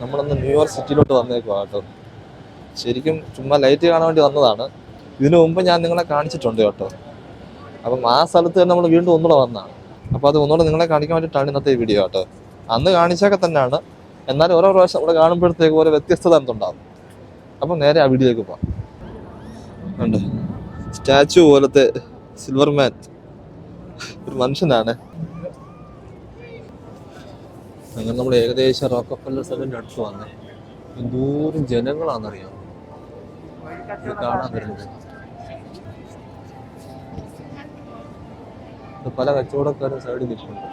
നമ്മളൊന്ന് ന്യൂയോർക്ക് സിറ്റിയിലോട്ട് വന്നേക്കുക കേട്ടോ. ശരിക്കും ചുമ്മാ ലൈറ്റ് കാണാൻ വേണ്ടി വന്നതാണ്. ഇതിനു മുമ്പ് ഞാൻ നിങ്ങളെ കാണിച്ചിട്ടുണ്ട് കേട്ടോ. അപ്പം ആ സ്ഥലത്ത് തന്നെ നമ്മൾ വീണ്ടും ഒന്നുകൂടെ വന്നതാണ് അപ്പോൾ അത് ഒന്നുകൂടെ നിങ്ങളെ കാണിക്കാൻ വേണ്ടിയിട്ടാണ് ഇന്നത്തെ വീഡിയോ കേട്ടോ. അന്ന് കാണിച്ചൊക്കെ തന്നെയാണ്. എന്നാലും ഓരോ പ്രാവശ്യം നമ്മൾ കാണുമ്പോഴത്തേക്ക് ഓരോ വ്യത്യസ്തത എന്തുണ്ടാകും അപ്പം നേരെ ആ വീഡിയോയിലേക്ക് പോകാം ഉണ്ട് സ്റ്റാച്ചു പോലത്തെ സിൽവർ മാൻ ഒരു മനുഷ്യനാണ്. അങ്ങനെ നമ്മൾ ഏകദേശം റോക്കപ്പല്ല സ്ഥലത്തിന്റെ അടുത്ത് വന്ന്. എന്തോരം ജനങ്ങളാണെന്നറിയാം? കാണാൻ വരുന്നത്. പല കച്ചവടക്കാരും സൈഡിൽ നിൽക്കുന്നുണ്ട്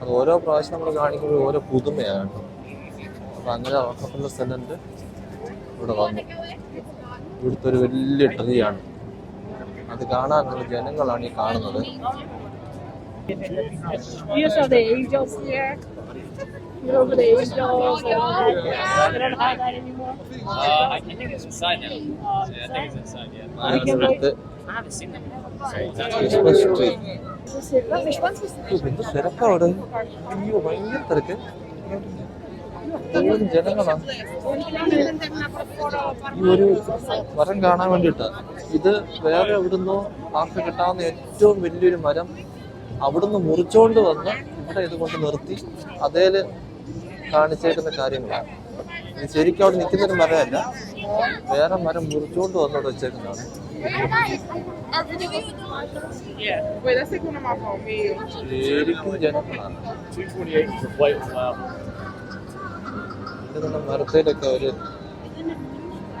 അത് ഓരോ പ്രാവശ്യം നമ്മൾ കാണിക്കുമ്പോൾ ഓരോ പുതുമയാണ് അപ്പൊ അങ്ങനെ റോക്കപ്പല്ല സ്ഥലത്ത് ഇവിടെ വന്നു. ഇവിടുത്തെ ഒരു വലിയ ട്രീ ആണ് അത് കാണാനുള്ള ജനങ്ങളാണ് ഈ കാണുന്നത്. You saw the angels here. You over the angels. And, Yeah. they don't have that anymore. Uh, I think it's inside now. Yeah, I think it's inside, yeah. ഇവിടുത്തെ I haven't seen them. So that's Christmas tree Mas quantos എന്ത് തിരക്കാ അവിടെ അയ്യോ ഭയങ്കര തിരക്ക് എന്തോരം ജനങ്ങളാ ഈ ഒരു മരം കാണാൻ വേണ്ടിയിട്ടാ ഇത് വേറെ എവിടുന്നോ ആർക്ക് കിട്ടാവുന്ന ഏറ്റവും വലിയൊരു മരം അവിടുന്ന് മുറിച്ചോണ്ട് വന്ന് ഇവിടെ ഇത് കൊണ്ട് നിർത്തി അതേൽ കാണിച്ചേക്കുന്ന കാര്യങ്ങളാണ്. ഇത് ശരിക്കും അവിടെ നിൽക്കുന്നൊരു മരമല്ല വേറെ മരം മുറിച്ചോണ്ട് അവിടെ വെച്ചേക്കുന്നതാണ്. ശരിക്കും ജനങ്ങളാണ്. 228 for flight as well. ഇതിനുള്ള മരത്തിലൊക്കെ ഒരു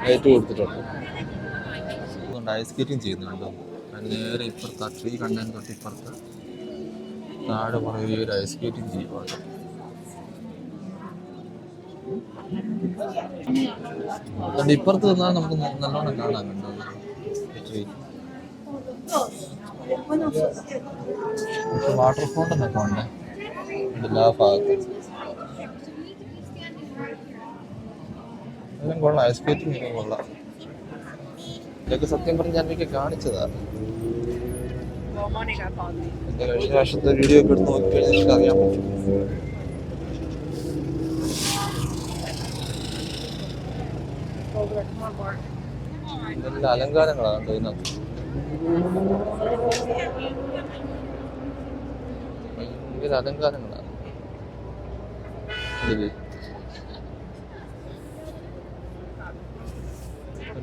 ലൈറ്റ് കൊടുത്തിട്ടുണ്ട്. അതുകൊണ്ട് ഐസ് സ്കേറ്റിംഗ് ചെയ്യുന്നുണ്ട്. നേരെ ഇപ്പുറത്ത് ട്രീ കണ്ടതിന് തൊട്ട് ഇപ്പുറത്ത് താഴെ കുറേ ഒരു ഐസ് സ്കേറ്റിംഗ് ചെയ്യുവാണ്. അതുകൊണ്ട് ഇപ്പുറത്ത് നിന്നാൽ നമുക്ക് നല്ലോണം കാണാൻ കണ്ടോ? വാട്ടർ ഫൗണ്ടൻ ഒക്കെ ഉണ്ട്. എല്ലാ ഭാഗത്തും. എല്ലാം കൊള്ളാം. ഐസ് സ്കേറ്റിംഗ് കൊള്ളാം. ഇതൊക്കെ സത്യം പറഞ്ഞ് ഞാൻ എനിക്ക് കാണിച്ചതാണ് എന്റെ കഴിഞ്ഞ പ്രാവശ്യത്തെ വീഡിയോ ഒക്കെ എടുത്ത് നോക്കിക്കഴിഞ്ഞാൽ എനിക്ക് അറിയാൻ പറ്റും. ഇതെല്ലാം അലങ്കാരങ്ങളാണ് ഇതിനകത്ത് ഭയങ്കര അലങ്കാരങ്ങളാണ്.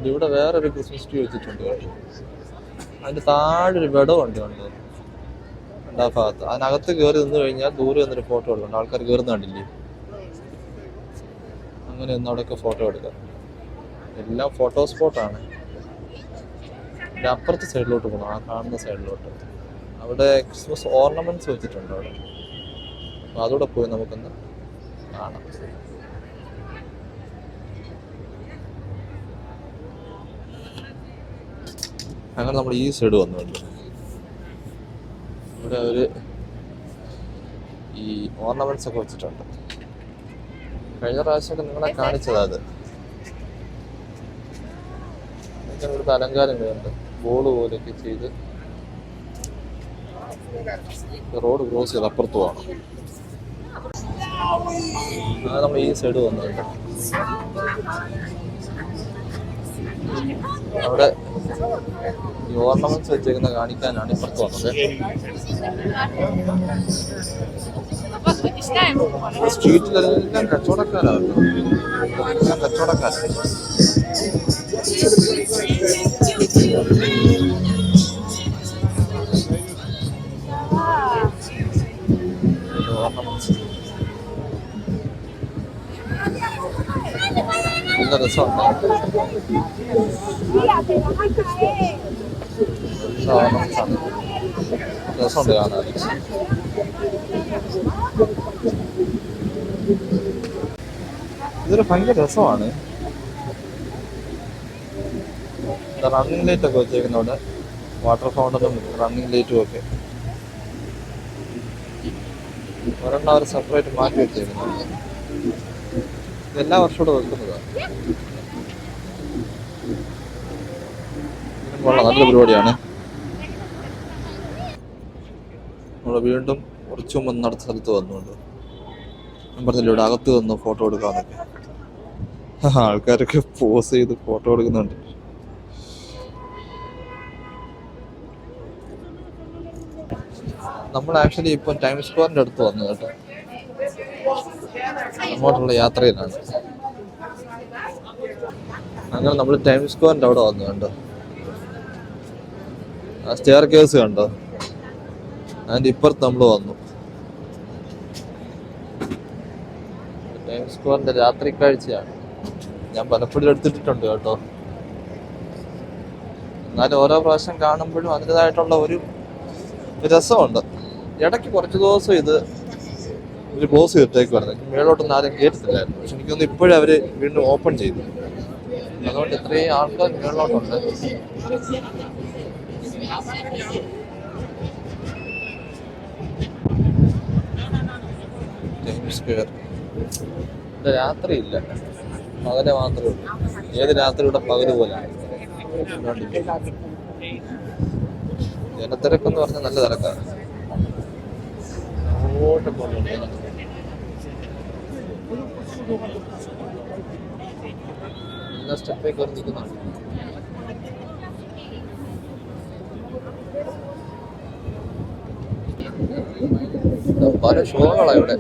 ഇവിടെ വേറൊരു ക്രിസ്മസ് ട്രീ വെച്ചിട്ടുണ്ട് കേട്ടോ അതിന്റെ താഴെ ഒരു വിടവുണ്ട് കണ്ടോ? രണ്ടാ ഭാഗത്ത്. അതിനകത്ത് കയറി നിന്ന് കഴിഞ്ഞാൽ ദൂരെ നിന്നൊരു ഫോട്ടോ എടുക്കണം ആൾക്കാർ കയറുന്ന കണ്ടില്ലേ? അങ്ങനെ ഒന്ന് അവിടെയൊക്കെ ഫോട്ടോ എടുക്കാം. എല്ലാം ഫോട്ടോ സ്പോട്ടാണ് ഇതിന്റെ അപ്പുറത്തെ സൈഡിലോട്ട് പോകണം ആ കാണുന്ന സൈഡിലോട്ട് അവിടെ ക്രിസ്മസ് ഓർണമെന്റ്സ് വെച്ചിട്ടുണ്ട് അവിടെ. അതോടെ പോയി നമുക്കൊന്ന് കാണാം. അങ്ങനെ നമ്മൾ ഈ സൈഡ് വന്നുണ്ട് ഇവിടെ ഒരു ഈ ഓർണമെന്റ്സ് ഒക്കെ വെച്ചിട്ടുണ്ട്. കഴിഞ്ഞ പ്രാവശ്യമൊക്കെ നിങ്ങളെ കാണിച്ചതാ അത്. ഇവിടുത്തെ അലങ്കാരം അലങ്കാരങ്ങളുണ്ട് ബോർഡ് പോലെയൊക്കെ ചെയ്ത് റോഡ് ക്രോസ് ചെയ്ത് അപ്പുറത്ത് പോകണം. നമ്മൾ ഈ സൈഡ് വന്നിട്ടുണ്ട് അവിടെ ഈ ഓർണമെന്റ്സ് വെച്ചേക്കുന്ന കാണിക്കാനാണ് ഇപ്പുറത്ത് വന്നത്. സ്ട്രീറ്റിലെല്ലാം കച്ചവടക്കാരാണ് കച്ചവടക്കാരാണ് നല്ല ആണ്. രസമുണ്ട് കാണാൻ. ഇതൊരു ഭയങ്കര രസമാണ്. റണ്ണിങ് ലൈറ്റ് ഒക്കെ വെച്ചേക്കുന്നവിടെ വാട്ടർ ഫൗണ്ടനും റണ്ണിങ് ലൈറ്റും ഒക്കെ. ഒരെണ്ണം അവർ സെപ്പറേറ്റ് മാറ്റി വെച്ചേക്കുന്നുണ്ട്. എല്ലാ വർഷവും ഇവിടെ വെക്കുന്നതാണ് നല്ല പരിപാടിയാണ്. നമ്മൾ വീണ്ടും കുറച്ചു മുമ്പ് നടത്ത സ്ഥലത്ത് വന്നുകൊണ്ട് ഞാൻ അകത്ത് വന്ന് ഫോട്ടോ എടുക്കാന്നൊക്കെ. ആൾക്കാരൊക്കെ പോസ് ചെയ്ത് ഫോട്ടോ എടുക്കുന്നുണ്ട്. നമ്മൾ ആക്ച്വലി ഇപ്പം ടൈം സ്ക്വയറിന്റെ അടുത്ത് വന്നു കേട്ടോ. അങ്ങോട്ടുള്ള യാത്രയിലാണ്. അങ്ങനെ നമ്മൾ ടൈം സ്ക്വയറിന്റെ അവിടെ വന്നു കണ്ടോ? ആ സ്റ്റെയർ കേസ് കണ്ടോ? അതിന്റെ ഇപ്പുറത്ത് നമ്മൾ വന്നു. ടൈം സ്ക്വയറിന്റെ രാത്രി കാഴ്ചയാണ്. ഞാൻ പലപ്പോഴും എടുത്തിട്ടുണ്ട് കേട്ടോ. എന്നാലും ഓരോ പ്രാവശ്യം കാണുമ്പോഴും അതിന്റെതായിട്ടുള്ള ഒരു രസമുണ്ട്. ഇടയ്ക്ക് കുറച്ച് ദിവസം ഇത് ഒരു ക്ലോസ് ചെയ്തിട്ടേക്കുവായിരുന്നു മേളോട്ടൊന്നും ആരും കയറ്റത്തില്ലായിരുന്നു പക്ഷെ എനിക്കൊന്ന് ഇപ്പോഴും അവർ വീണ്ടും ഓപ്പൺ ചെയ്തു. അതുകൊണ്ട് ഇത്രയും ആൾക്കാർ മേളിലോട്ടുണ്ട് ഇവിടെ രാത്രിയില്ല. പകൽ മാത്രമേ ഉള്ളൂ. ഏത് രാത്രി ഇവിടെ പകൽ പോലെ. ജനത്തിരക്കെന്ന് പറഞ്ഞാൽ നല്ല തിരക്കാണ്. അങ്ങോട്ട് പോകുന്നുണ്ട് പല ഷോകളാണ് ഇവിടെ.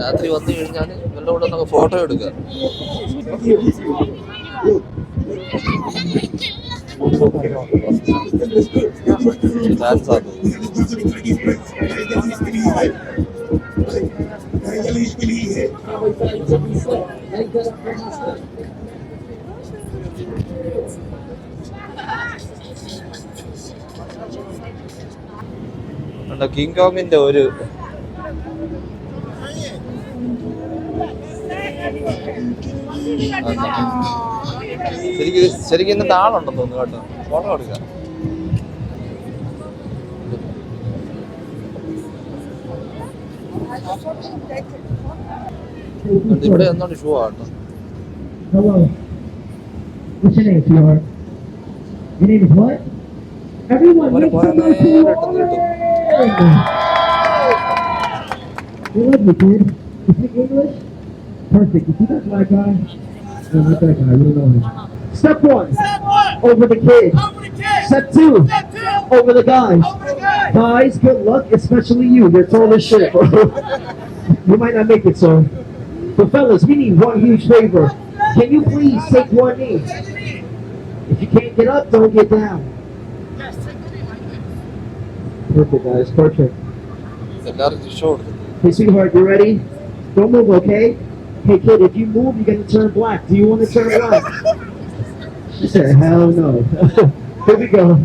രാത്രി വന്നു കഴിഞ്ഞാൽ ഇവരുടെ കൂടെ നമുക്ക് ഫോട്ടോ എടുക്കാം. ഡാൻസ് ഉണ്ട് കിങ് കോങ്ങിന്റെ ഒരു ശരിക്കും ശരിക്കും ഇന്നത്തെ ആളുണ്ടെന്ന് തോന്നുന്നു കേട്ടോ. ഫോട്ടോ എടുക്കാം. ഇവിടെ എന്താണ് ഷൂ ആട്ടോ Hello. What's your name, sweetheart? Your name is what? Everyone, What make about some noise it? for Lauren! We love you, kid. You speak English? Perfect. You see that black guy? No, not that guy. We don't know him. Step one. Over the kid. Step two. Over the guys. Guys, good luck, especially you. You're tall as shit. you might not make it, so. But fellas, we need one huge favor. Can you please take one knee? If you can't get up, don't get down. Perfect, guys. Perfect. Not at the shoulder. Hey, sweetheart, you ready? Don't move, okay? Hey, kid, if you move, you're going to turn black. Do you want to turn black? she said, hell no. Here we go.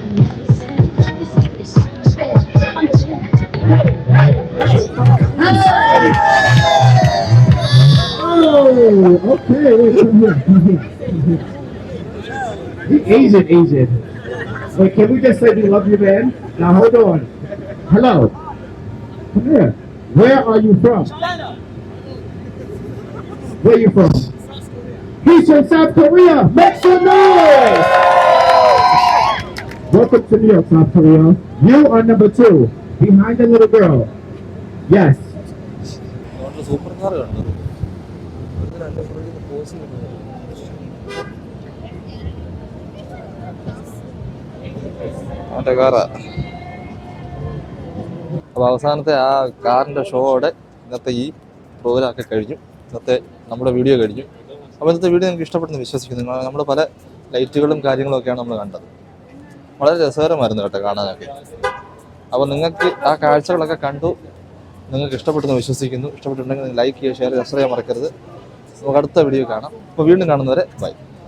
okay. Asian, Asian. Wait, can we just say we love you, man? Now hold on. Hello. Come here. Where are you from? Where you from? He's from South Korea. Make some noise. Welcome to New York, South Korea. You are number two, behind the little girl. Yes. അവന്റെ കാറാ അപ്പോൾ അവസാനത്തെ ആ കാറിന്റെ ഷോയോടെ ഇന്നത്തെ ഈ programme ഒക്കെ കഴിഞ്ഞു. ഇന്നത്തെ നമ്മുടെ വീഡിയോ കഴിഞ്ഞു. അപ്പോൾ ഇന്നത്തെ വീഡിയോ നിങ്ങൾക്ക് ഇഷ്ടപ്പെടുന്നു വിശ്വസിക്കുന്നു. നമ്മൾ പല ലൈറ്റുകളും കാര്യങ്ങളും ഒക്കെയാണ് നമ്മൾ കണ്ടത്. വളരെ രസകരമായിരുന്നു കേട്ടോ കാണാനൊക്കെ. അപ്പോൾ നിങ്ങൾക്ക് ആ കാഴ്ചകളൊക്കെ കണ്ടു. നിങ്ങൾക്ക് ഇഷ്ടപ്പെട്ടെന്ന് വിശ്വസിക്കുന്നു. ഇഷ്ടപ്പെട്ടിട്ടുണ്ടെങ്കിൽ ലൈക്ക് ചെയ്യുക ഷെയർ ചെയ്യാൻ മറക്കരുത്. അടുത്ത വീഡിയോ കാണാം. അപ്പോൾ വീണ്ടും കാണുന്നവരെ ബൈ.